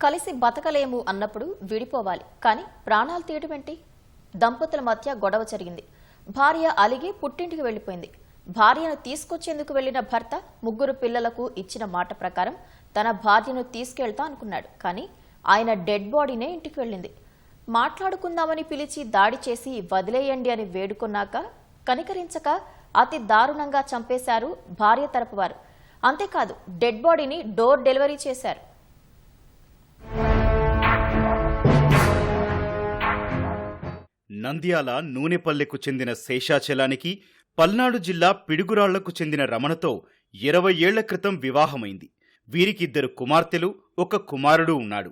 కలిసి బతకలేము అన్నప్పుడు విడిపోవాలి. కానీ ప్రాణాలు తీయటమేంటి దంపతుల మధ్య గొడవ జరిగింది. భార్య అలిగి పుట్టింటికి వెళ్ళిపోయింది భార్యను తీసుకొచ్చేందుకు వెళ్ళిన భర్త ముగ్గురు పిల్లలకు ఇచ్చిన మాట ప్రకారం తన భార్యను తీసుకెళ్తా అనుకున్నాడు. కానీ ఆయన డెడ్ బాడీనే ఇంటికి వెళ్ళింది. మాట్లాడుకుందామని పిలిచి దాడి చేసి వదిలేయండి అని వేడుకున్నాక కనికరించక అతి దారుణంగా చంపేశారు భార్య తరపు వారు అంతేకాదు డెడ్ బాడీని డోర్ డెలివరీ చేశారు. నంద్యాల నూనెపల్లెకు చెందిన శేషాచలానికి పల్నాడు జిల్లా పిడుగురాళ్ళకు చెందిన రమణతో ఇరవై ఏళ్ళ క్రితం వివాహమైంది. వీరికిద్దరు కుమార్తెలు ఒక కుమారుడు ఉన్నాడు.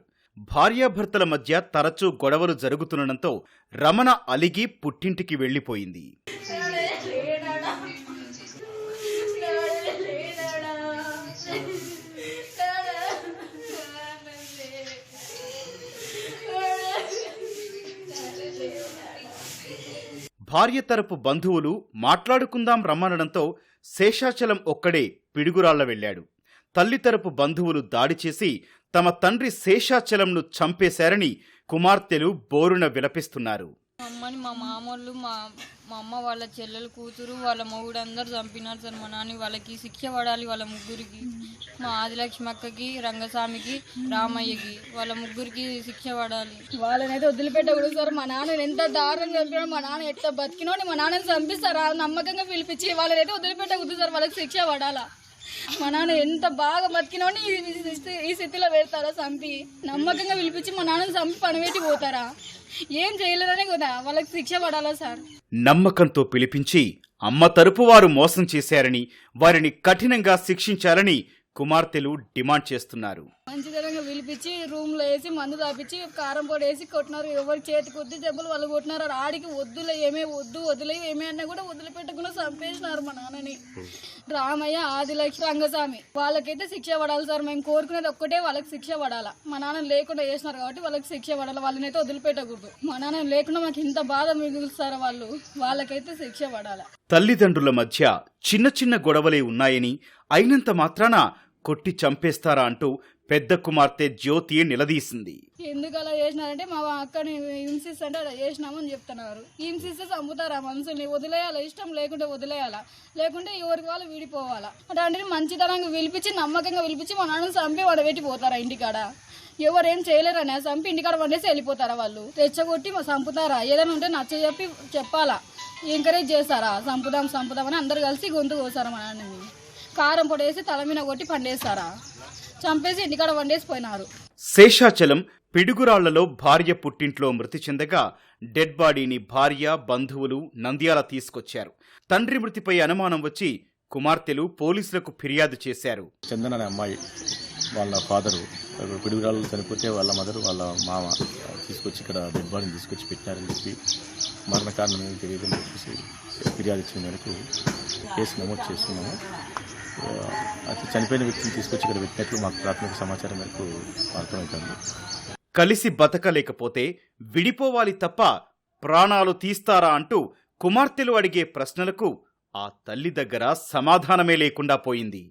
భార్యాభర్తల మధ్య తరచూ గొడవలు జరుగుతుండటంతో రమణ అలిగి పుట్టింటికి వెళ్ళిపోయింది భార్య తరపు బంధువులు మాట్లాడుకుందాం రమ్మనడంతో శేషాచలం ఒక్కడే పిడుగురాళ్ళ వెళ్ళాడు. తల్లి తరపు బంధువులు దాడి చేసి తమ తండ్రి శేషాచలంను చంపేశారని కుమార్తెలు బోరున విలపిస్తున్నారు. అమ్మని మా మామూళ్ళు మా మా అమ్మ వాళ్ళ చెల్లెలు కూతురు వాళ్ళ మొగుడు అందరు చంపినారు సార్. మా నాన్న వాళ్ళకి శిక్ష పడాలి వాళ్ళ ముగ్గురికి. మా ఆదిలక్ష్మి అక్కకి రంగస్వామికి రామయ్యకి వాళ్ళ ముగ్గురికి శిక్ష పడాలి. వాళ్ళనైతే వదిలిపెట్టకూడదు సార్. మా నాన్న ఎంత దారుణంగా చంపినాడు మా నాన్న ఎట్లా బతికినోని మా నాన్నని చంపిస్తారా. నమ్మకంగా పిలిపించి వాళ్ళనైతే వదిలిపెట్టకూడదు సార్. వాళ్ళకి శిక్ష పడాలా? మా నాన్న ఎంత బాగా బతికినోని ఈ ఈ స్థితిలో పెడతారా చంపి? నమ్మకంగా పిలిపించి మా నాన్నని చంపి పనిపెట్టి పోతారా? ఏం చేయలేదనే కదా వాళ్ళకి శిక్ష పడాలా సార్? నమ్మకంతో పిలిపించి అమ్మ తరపు వారు మోసం చేశారని వారిని కఠినంగా శిక్షించాలని కుమార్తెలు డిమాండ్ చేస్తున్నారు. మంచిదనంగా పిలిపించి రూమ్లో వేసి మందు తాపించి కారం పొడి వేసి కొట్టినారు. ఎవరు చేతి కొద్ది దెబ్బలు వాళ్ళు కొట్టినారు. ఆడికి వద్దులే ఏమే వద్దు వదిలే ఏమే అన్నా కూడా వదిలిపెట్టకుండా చంపేసినారు మా నాన్నని. రామయ్య ఆదిలక్ష్మి రంగస్వామి. వాళ్ళకైతే శిక్ష పడాలి సార్. మేము కోరుకునేది ఒక్కటే వాళ్ళకి శిక్ష పడాలా. మా నాన్న లేకుండా చేసినారు కాబట్టి వాళ్ళకి శిక్ష పడాలి. వాళ్ళని అయితే వదిలిపెట్టకూడదు. మా నాన్న లేకుండా మాకు ఇంత బాధ మిగులుస్తారు వాళ్ళు. వాళ్ళకైతే శిక్ష పడాలా. తల్లిదండ్రుల మధ్య చిన్న చిన్న గొడవలే ఉన్నాయని అయినంత మాత్రాన కొట్టి చంపేస్తారా అంటూ పెద్ద కుమార్తె జ్యోతి నిలదీసింది. ఎందుకు అలా చేసినారంటే మా అక్కని హింసిస్తుంటే అలా చేసినామని చెప్తున్నారు. హింసిస్తే చంపుతారా మనుషుల్ని? వదిలేయాలా? ఇష్టం లేకుంటే వదిలేయాలా? లేకుంటే ఎవరికి వాళ్ళు విడిపోవాలా? అంటే మంచితనంగా పిలిపించి నమ్మకంగా పిలిపించి మా నాన్నని చంపి వాడు పెట్టిపోతారా ఇంటికాడ? ఎవరు ఏం చేయలేరనే? చంపి ఇంటికాడ వండేసి వెళ్ళిపోతారా వాళ్ళు? తెచ్చగొట్టి మా చంపుతారా? ఏదైనా ఉంటే నచ్చ చెప్పి చెప్పాలా? ఎంకరేజ్ చేస్తారా? చంపుదాం చంపుదాం అని అందరు కలిసి గొంతు కోసారా మా నాన్నని? కారం పొడేసి తల మీద కొట్టి పండేస్తారా? చంపేసి ఇంటికాడ వండేసి పోయినారు శేషాచలం పిడుగురాళ్ళలో భార్య పుట్టింట్లో మృతి చెందగా డెడ్ బాడీని భార్య బంధువులు నంద్యాల తీసుకొచ్చారు. తండ్రి మృతిపై అనుమానం వచ్చి కుమార్తెలు పోలీసులకు ఫిర్యాదు చేశారు. చందన్ అనే అమ్మాయి వాళ్ళ ఫాదరు పిడుగురాళ్ళు చనిపోతే వాళ్ళ మదర్ వాళ్ళ మామ తీసుకొచ్చి ఇక్కడ డెడ్ బాడీని తీసుకొచ్చి పెట్టినారని చెప్పి మరణ కారణం ఏమి తెలియదు అని చెప్పేసి ఫిర్యాదు ఇచ్చిన మేరకు కేసు నమోదు చేస్తున్నాము చనిపోయిన వ్యక్తిని తీసుకొచ్చి ఇక్కడ పెట్టినట్లు మాకు ప్రాథమిక సమాచారం మేరకు అర్థమవుతుంది. కలిసి బతకలేకపోతే విడిపోవాలి తప్ప ప్రాణాలు తీస్తారా అంటూ కుమార్తెలు అడిగే ప్రశ్నలకు ఆ తల్లి దగ్గర సమాధానమే లేకుండా పోయింది.